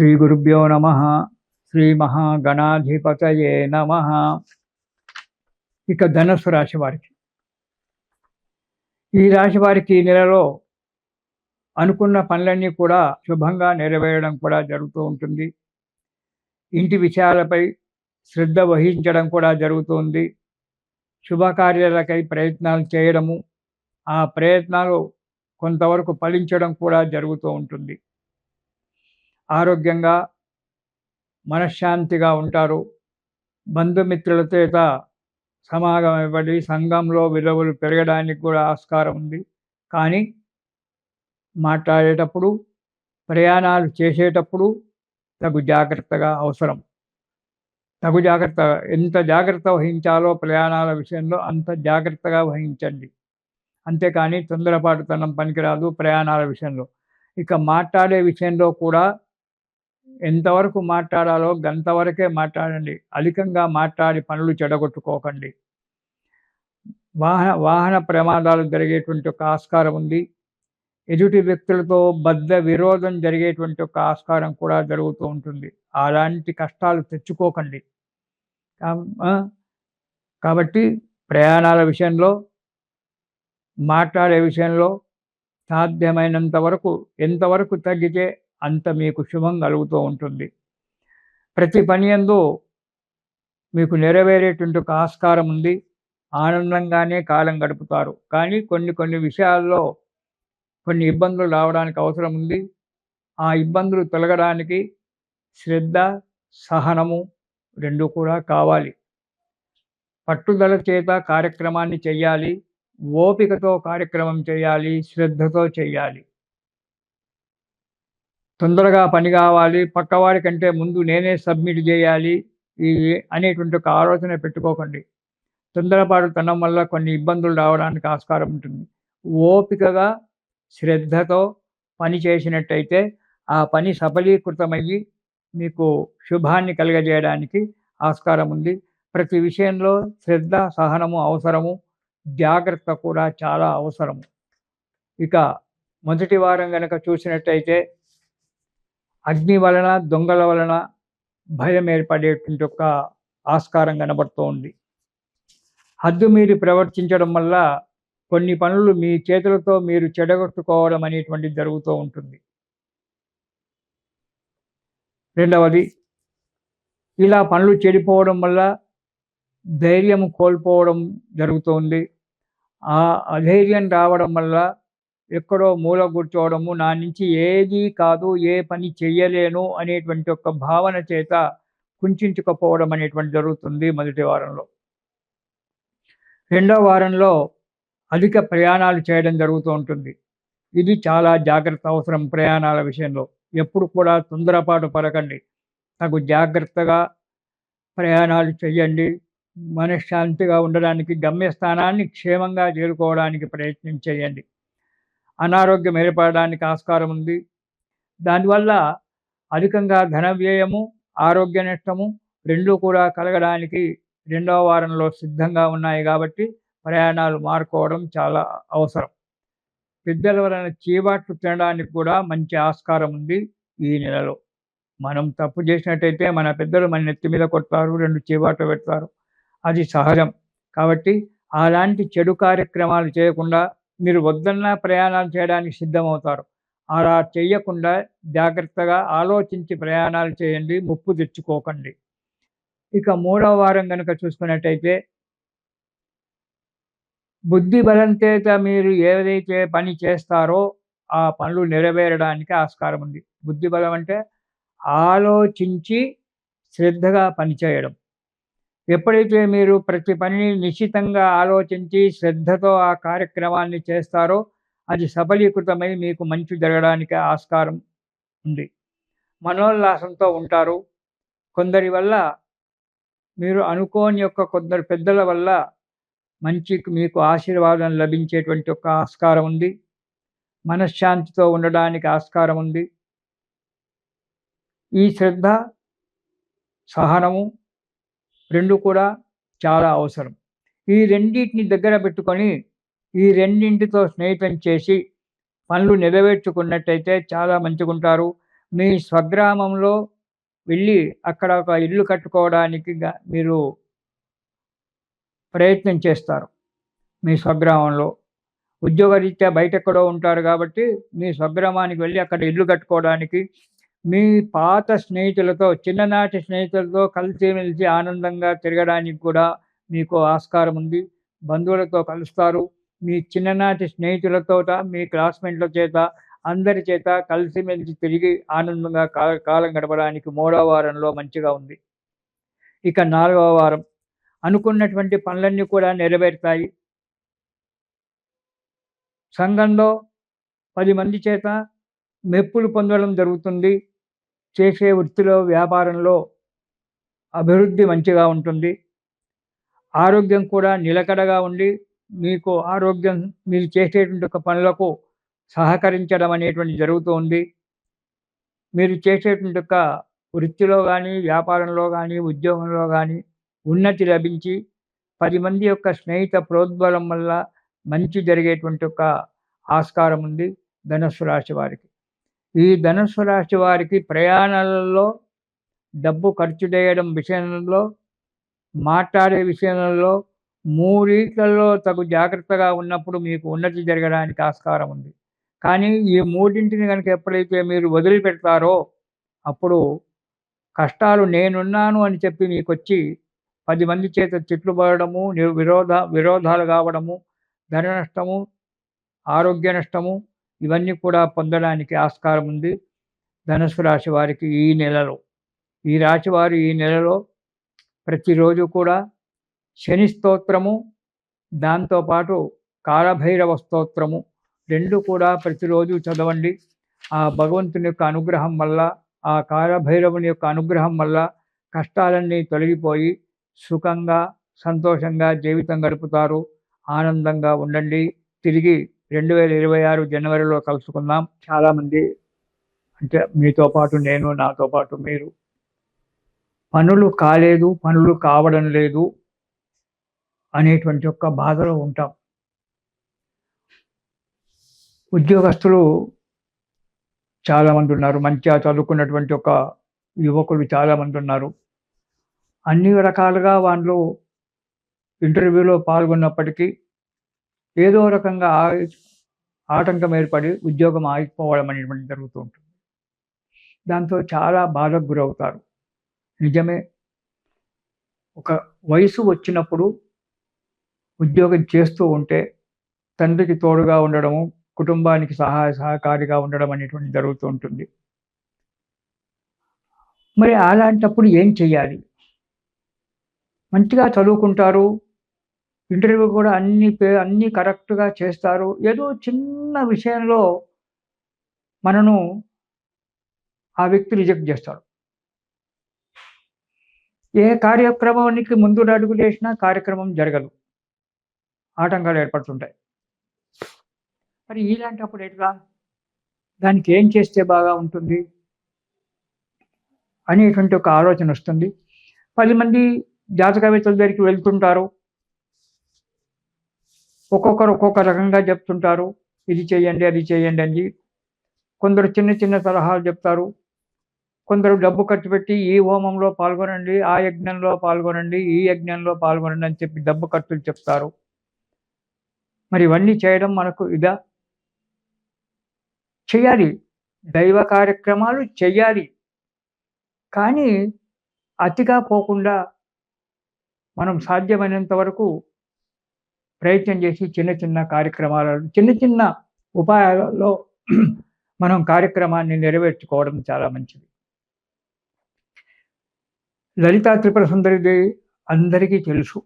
శ్రీ గురుభ్యో నమ. శ్రీ మహాగణాధిపతయే నమ. ఇక ధనస్సు రాశి వారికి. ఈ రాశి వారికి ఈ నెలలో అనుకున్న పనులన్నీ కూడా శుభంగా నెరవేరడం కూడా జరుగుతూ ఉంటుంది. ఇంటి విషయాలపై శ్రద్ధ వహించడం కూడా జరుగుతుంది శుభకార్యాలకై ప్రయత్నాలు చేయడము ఆ ప్రయత్నాలు కొంతవరకు ఫలించడం కూడా జరుగుతూ ఉంటుంది. ఆరోగ్యంగా మనశ్శాంతిగా ఉంటారు. బంధుమిత్రుల చేత సమాగమపడి సంఘంలో విలువలు పెరగడానికి కూడా ఆస్కారం ఉంది. కానీ మాట్లాడేటప్పుడు ప్రయాణాలు చేసేటప్పుడు తగు జాగ్రత్తగా అవసరం. తగు జాగ్రత్త ఎంత జాగ్రత్త వహించాలో ప్రయాణాల విషయంలో అంత జాగ్రత్తగా వహించండి. అంతేకాని తొందరపాటుతనం పనికిరాదు ప్రయాణాల విషయంలో. ఇక మాట్లాడే విషయంలో కూడా ఎంతవరకు మాట్లాడాలో గంతవరకే మాట్లాడండి. అధికంగా మాట్లాడి పనులు చెడగొట్టుకోకండి. వాహన వాహన ప్రమాదాలు జరిగేటువంటి ఒక ఆస్కారం ఉంది. ఎదుటి వ్యక్తులతో బద్ద విరోధం జరిగేటువంటి ఒక ఆస్కారం కూడా జరుగుతూ ఉంటుంది. అలాంటి కష్టాలు తెచ్చుకోకండి. కాబట్టి ప్రయాణాల విషయంలో మాట్లాడే విషయంలో సాధ్యమైనంత వరకు ఎంతవరకు తగ్గితే అంత మీకు శుభం కలుగుతూ ఉంటుంది. ప్రతి పని ఎందు మీకు నెరవేరేటువంటి ఒక ఆస్కారం ఉంది. ఆనందంగానే కాలం గడుపుతారు. కానీ కొన్ని కొన్ని విషయాల్లో కొన్ని ఇబ్బందులు రావడానికి అవసరం ఉంది. ఆ ఇబ్బందులు తొలగడానికి శ్రద్ధ సహనము రెండు కూడా కావాలి. పట్టుదల చేత కార్యక్రమాన్ని చెయ్యాలి ఓపికతో కార్యక్రమం చేయాలి. శ్రద్ధతో చేయాలి. తొందరగా పని కావాలి పక్కవాడి కంటే ముందు నేనే సబ్మిట్ చేయాలి ఈ అనేటువంటి ఒక ఆలోచన పెట్టుకోకండి. తొందరపాటు తనం వల్ల కొన్ని ఇబ్బందులు రావడానికి ఆస్కారం ఉంటుంది. ఓపికగా శ్రద్ధతో పని చేసినట్టయితే ఆ పని సఫలీకృతమయ్యి మీకు శుభాన్ని కలగజేయడానికి ఆస్కారం ఉంది. ప్రతి విషయంలో శ్రద్ధ సహనము అవసరము జాగ్రత్త కూడా చాలా అవసరము. ఇక మొదటి వారం కనుక చూసినట్టయితే అగ్ని వలన దొంగల వలన భయం ఏర్పడేటువంటి ఒక ఆస్కారం కనబడుతూ ఉంది. హద్దు మీరు ప్రవర్తించడం వల్ల కొన్ని పనులు మీ చేతులతో మీరు చెడగొట్టుకోవడం అనేటువంటిది జరుగుతూ ఉంటుంది. రెండవది ఇలా పనులు చెడిపోవడం వల్ల ధైర్యం కోల్పోవడం జరుగుతుంది ఆ అధైర్యం రావడం వల్ల ఎక్కడో మూల కూర్చోవడము నా నుంచి ఏది కాదు ఏ పని చెయ్యలేను అనేటువంటి ఒక భావన చేత కుంచుకుపోవడం అనేటువంటి జరుగుతుంది మొదటి వారంలో. రెండో వారంలో అధిక ప్రయాణాలు చేయడం జరుగుతూ ఉంటుంది. ఇది చాలా జాగ్రత్త అవసరం ప్రయాణాల విషయంలో. ఎప్పుడు కూడా తొందరపాటు పడకండి. నాకు జాగ్రత్తగా ప్రయాణాలు చేయండి మనశ్శాంతిగా ఉండడానికి గమ్యస్థానాన్ని క్షేమంగా చేరుకోవడానికి ప్రయత్నం చేయండి. అనారోగ్యం ఏర్పడడానికి ఆస్కారం ఉంది. దానివల్ల అధికంగా ధన వ్యయము ఆరోగ్య నష్టము రెండు కూడా కలగడానికి రెండవ వారంలో సిద్ధంగా ఉన్నాయి కాబట్టి ప్రయాణాలు మారుకోవడం చాలా అవసరం. పెద్దల వలన చీవాట్లు తినడానికి కూడా మంచి ఆస్కారం ఉంది ఈ నెలలో. మనం తప్పు చేసినట్టయితే మన పెద్దలు మన నెత్తి మీద కొడతారు రెండు చీవాట్లు పెడతారు. అది సహజం. కాబట్టి అలాంటి చెడు కార్యక్రమాలు చేయకుండా మీరు వద్దన్న ప్రయాణాలు చేయడానికి సిద్ధమవుతారు. అలా చేయకుండా జాగ్రత్తగా ఆలోచించి ప్రయాణాలు చేయండి ముప్పు తెచ్చుకోకండి. ఇక మూడవ వారం కనుక చూసుకున్నట్టయితే బుద్ధి బలం చేత మీరు ఏదైతే పని చేస్తారో ఆ పనులు నెరవేరడానికి ఆస్కారం ఉంది. బుద్ధి బలం అంటే ఆలోచించి శ్రద్ధగా పనిచేయడం ఎప్పుడైతే మీరు ప్రతి పనిని నిశ్చితంగా ఆలోచించి శ్రద్ధతో ఆ కార్యక్రమాన్ని చేస్తారో అది సఫలీకృతమై మీకు మంచి జరగడానికి ఆస్కారం ఉంది. మనోల్లాసంతో ఉంటారు. కొందరి వల్ల మీరు అనుకోని యొక్క కొందరు పెద్దల వల్ల మంచి మీకు ఆశీర్వాదం లభించేటువంటి ఒక ఆస్కారం ఉంది. మనశ్శాంతితో ఉండడానికి ఆస్కారం ఉంది. ఈ శ్రద్ధ సహనము రెండు కూడా చాలా అవసరం. ఈ రెండింటిని దగ్గర పెట్టుకొని ఈ రెండింటితో స్నేహితం చేసి పనులు నెరవేర్చుకున్నట్టయితే చాలా మంచిగా ఉంటారు మీ స్వగ్రామంలో వెళ్ళి అక్కడ ఒక ఇల్లు కట్టుకోవడానికి మీరు ప్రయత్నం చేస్తారు. మీ స్వగ్రామంలో ఉద్యోగరీత్యా బయట ఎక్కడో ఉంటారు కాబట్టి మీ స్వగ్రామానికి వెళ్ళి అక్కడ ఇల్లు కట్టుకోవడానికి మీ పాత స్నేహితులతో చిన్ననాటి స్నేహితులతో కలిసిమెలిసి ఆనందంగా తిరగడానికి కూడా మీకు ఆస్కారం ఉంది. బంధువులతో కలుస్తారు. మీ చిన్ననాటి స్నేహితులతో మీ క్లాస్మేట్ల చేత అందరి చేత కలిసిమెలిసి తిరిగి ఆనందంగా కాల కాలం గడపడానికి మూడవ వారంలో మంచిగా ఉంది. ఇక నాలుగవ వారం. అనుకున్నటువంటి పనులన్నీ కూడా నెరవేరుతాయి. సంఘంలో పది మంది చేత మెప్పులు పొందడం జరుగుతుంది. చేసే వృత్తిలో వ్యాపారంలో అభివృద్ధి మంచిగా ఉంటుంది. ఆరోగ్యం కూడా నిలకడగా ఉండి మీకు ఆరోగ్యం మీరు చేసేటువంటి ఒక పనులకు సహకరించడం అనేటువంటి జరుగుతూ ఉంది. మీరు చేసేటువంటి ఒక వృత్తిలో కానీ వ్యాపారంలో కానీ ఉద్యోగంలో కానీ ఉన్నతి లభించి పది మంది యొక్క స్నేహిత ప్రోద్బలం వల్ల మంచి జరిగేటువంటి ఒక ఆస్కారం ఉంది. ధనస్సు రాశి వారికి. ఈ ధనుసు రాశి వారికి ప్రయాణాలలో డబ్బు ఖర్చు చేయడం విషయంలో మాట్లాడే విషయంలో మూడింట్లలో తగు జాగ్రత్తగా ఉన్నప్పుడు మీకు ఉన్నతి జరగడానికి ఆస్కారం ఉంది. కానీ ఈ మూడింటిని కనుక ఎప్పుడైతే మీరు వదిలిపెడతారో అప్పుడు కష్టాలు నేనున్నాను అని చెప్పి మీకు వచ్చి పది మంది చేత తిట్లు పడడము విరోధ విరోధాలు కావడము ధన నష్టము ఆరోగ్య నష్టము ఇవన్నీ కూడా పొందడానికి ఆస్కారం ఉంది. ధనుసు రాశి వారికి ఈ నెలలో ఈ రాశి వారు ఈ నెలలో ప్రతిరోజు కూడా శని స్తోత్రము దాంతోపాటు కాలభైరవ స్తోత్రము రెండు కూడా ప్రతిరోజు చదవండి. ఆ భగవంతుని యొక్క అనుగ్రహం వల్ల ఆ కాలభైరవుని యొక్క అనుగ్రహం వల్ల కష్టాలన్నీ తొలగిపోయి సుఖంగా సంతోషంగా జీవితం గడుపుతారు. ఆనందంగా ఉండండి. తిరిగి రెండు వేల ఇరవై ఆరు జనవరిలో కలుసుకుందాం. చాలామంది అంటే మీతో పాటు నేను నాతో పాటు మీరు. పనులు కాలేదు పనులు కావడం లేదు అనేటువంటి ఒక బాధలో ఉంటాం. ఉద్యోగస్తులు చాలామంది ఉన్నారు. మంచిగా చదువుకున్నటువంటి ఒక యువకులు చాలామంది ఉన్నారు. అన్ని రకాలుగా వాళ్ళు ఇంటర్వ్యూలో పాల్గొన్నప్పటికీ ఏదో రకంగా ఆటంకం ఏర్పడి ఉద్యోగం ఆగిపోవడం అనేటువంటి జరుగుతూ ఉంటుంది. దాంతో చాలా బాధకు గురవుతారు. నిజమే ఒక వయసు వచ్చినప్పుడు ఉద్యోగం చేస్తూ ఉంటే తండ్రికి తోడుగా ఉండడము కుటుంబానికి సహాయ సహకారిగా ఉండడం అనేటువంటి జరుగుతూ ఉంటుంది. మరి అలాంటప్పుడు ఏం చేయాలి? మంచిగా చదువుకుంటారు ఇంటర్వ్యూ కూడా అన్ని పే అన్నీ కరెక్ట్గా చేస్తారు. ఏదో చిన్న విషయంలో మనను ఆ వ్యక్తి రిజెక్ట్ చేస్తాడు. ఏ కార్యక్రమానికి ముందు అడుగులు వేసినా కార్యక్రమం జరగదు. ఆటంకాలు ఏర్పడుతుంటాయి. మరి ఇలాంటప్పుడు ఎట్లా? దానికి ఏం చేస్తే బాగా ఉంటుంది? అనేటువంటి ఒక ఆలోచన వస్తుంది. పది మంది జాతకవేత్తల దగ్గరికి వెళ్తుంటారు. ఒక్కొక్కరు ఒక్కొక్క రకంగా చెప్తుంటారు. ఇది చేయండి అది చేయండి అని. కొందరు చిన్న చిన్న సలహాలు చెప్తారు. కొందరు డబ్బు ఖర్చు పెట్టి ఈ హోమంలో పాల్గొనండి ఆ యజ్ఞంలో పాల్గొనండి ఈ యజ్ఞంలో పాల్గొనండి అని చెప్పి డబ్బు ఖర్చులు చెప్తారు. మరి ఇవన్నీ చేయడం మనకు ఇదా చేయాలి. దైవ కార్యక్రమాలు చేయాలి. కానీ అతిగా పోకుండా మనం సాధ్యమైనంత వరకు ప్రయత్నం చేసి చిన్న చిన్న కార్యక్రమాలలో చిన్న చిన్న ఉపాయాలలో మనం కార్యక్రమాన్ని నెరవేర్చుకోవడం చాలా మంచిది. లలితా త్రిపుర సుందరిదేవి అందరికీ తెలుసు.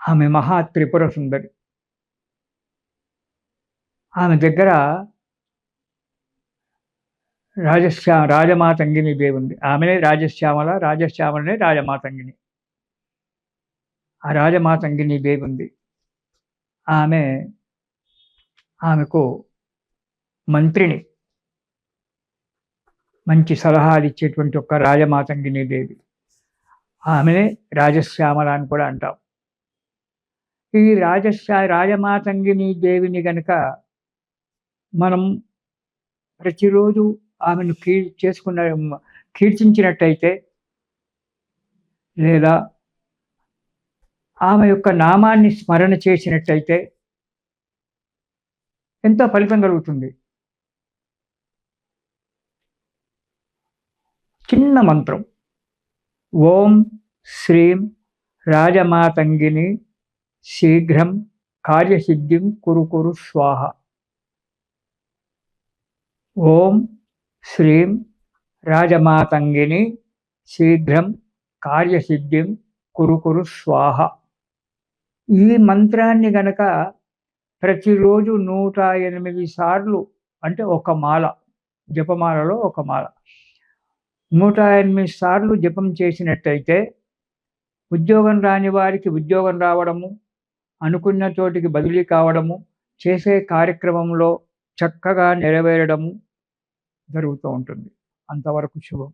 ఆమె మహా త్రిపుర సుందరి. ఆమె దగ్గర రాజశ్యా రాజమాతంగిని దేవి ఉంది ఆమెనే రాజశ్యామల రాజశ్యామలనే రాజమాతంగిని. ఆ రాజమాతంగిని దేవి ఉంది. ఆమె ఆమెకు మంత్రిని మంచి సలహాలు ఇచ్చేటువంటి ఒక రాజమాతంగిని దేవి ఆమెనే రాజశ్యామల అని కూడా అంటాం. ఈ రాజశ్యా రాజమాతంగిని దేవిని గనుక మనం ప్రతిరోజు ఆమెను కీ చేసుకున్న కీర్తించినట్టయితే లేదా ఆమె యొక్క నామాన్ని స్మరణ చేసినట్టయితే ఎంతో ఫలితం కలుగుతుంది. చిన్న మంత్రం. ఓం శ్రీం రాజమాతంగిని శీఘ్రం కార్యసిద్ధిం కురు కురు స్వాహ. ఓం శ్రీం రాజమాతంగిని శీఘ్రం కార్యసిద్ధిం కురు కురు స్వాహ. ఈ మంత్రాన్ని గనక ప్రతిరోజు నూట ఎనిమిది సార్లు అంటే ఒక మాల జపమాలలో ఒక మాల. నూట ఎనిమిది సార్లు జపం చేసినట్టయితే ఉద్యోగం రాని వారికి ఉద్యోగం రావడము అనుకున్న చోటికి బదిలీ కావడము చేసే కార్యక్రమంలో చక్కగా నెరవేరడము జరుగుతూ ఉంటుంది. అంతవరకు శుభం.